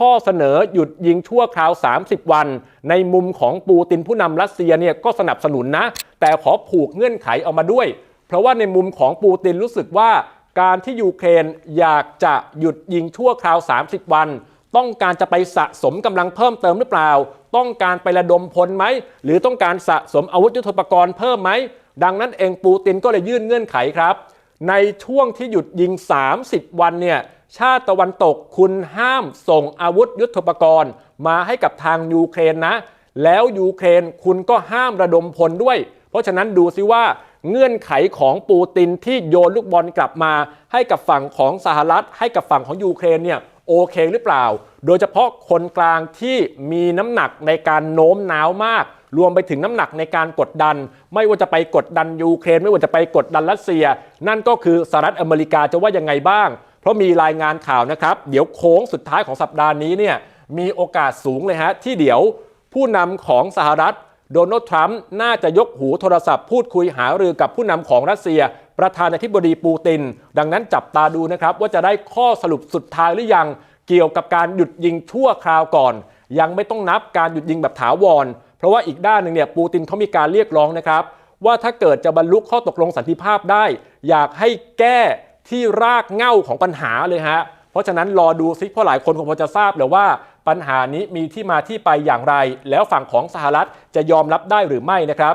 ข้อเสนอหยุดยิงชั่วคราว 30 วัน ในมุมของปูตินผู้นำรัสเซียเนี่ยก็สนับสนุนนะ แต่ขอผูกเงื่อนไขเอามาด้วย เพราะว่าในมุมของปูตินรู้สึกว่า การที่ยูเครนอยากจะหยุดยิงชั่วคราว 30 วัน ต้องการจะไปสะสมกำลังเพิ่มเติมหรือเปล่า ต้องการไประดมพลไหม หรือต้องการสะสมอาวุธยุทโธปกรณ์เพิ่มไหม ดังนั้นเองปูตินก็เลยยื่นเงื่อนไขครับ ในช่วงที่หยุดยิง 30 วันเนี่ย ชาติตะวันตกคุณห้ามส่งอาวุธยุทโธปกรณ์ มาให้กับทางยูเครนนะ แล้วยูเครนคุณก็ห้ามระดมพลด้วย เพราะฉะนั้นดูซิว่าเงื่อนไขของปูตินที่โยนลูกบอลกลับมา ให้กับฝั่งของสหรัฐ ให้กับฝั่งของยูเครนเนี่ยโอเคหรือเปล่า โดยเฉพาะคนกลางที่มีน้ำหนักในการโน้มน้าวมาก รวมไปถึงน้ำหนักในการกดดัน ไม่ว่าจะไปกดดันยูเครน ไม่ว่าจะไปกดดันรัสเซีย นั่นก็คือสหรัฐอเมริกาจะว่ายังไงบ้าง เพราะมีรายงานข่าวนะครับ เดี๋ยวโค้งสุดท้ายของสัปดาห์นี้เนี่ยมีโอกาสสูงเลยฮะ ที่เดี๋ยวผู้นำของสหรัฐโดนัลด์ทรัมป์น่าจะยกหูโทรศัพท์พูดคุยหารือกับผู้นำของรัสเซีย ประธานาธิบดีปูติน ดังนั้นจับตาดูนะครับ ว่าจะได้ข้อสรุปสุดท้ายหรือยังเกี่ยวกับการหยุดยิงชั่วคราวก่อน ยังไม่ต้องนับการหยุดยิงแบบถาวร เพราะว่าอีกด้านหนึ่งเนี่ยปูตินเขามีการเรียกร้องนะครับ ว่าถ้าเกิดจะบรรลุข้อตกลงสันติภาพได้ อยากให้แก้ ที่รากเหง้าของปัญหาเลยฮะ เพราะฉะนั้นรอดูซิเพราะหลายคนคงพอจะทราบแล้วว่าปัญหานี้มีที่มาที่ไปอย่างไร แล้วฝั่งของสหรัฐจะยอมรับได้หรือไม่นะครับ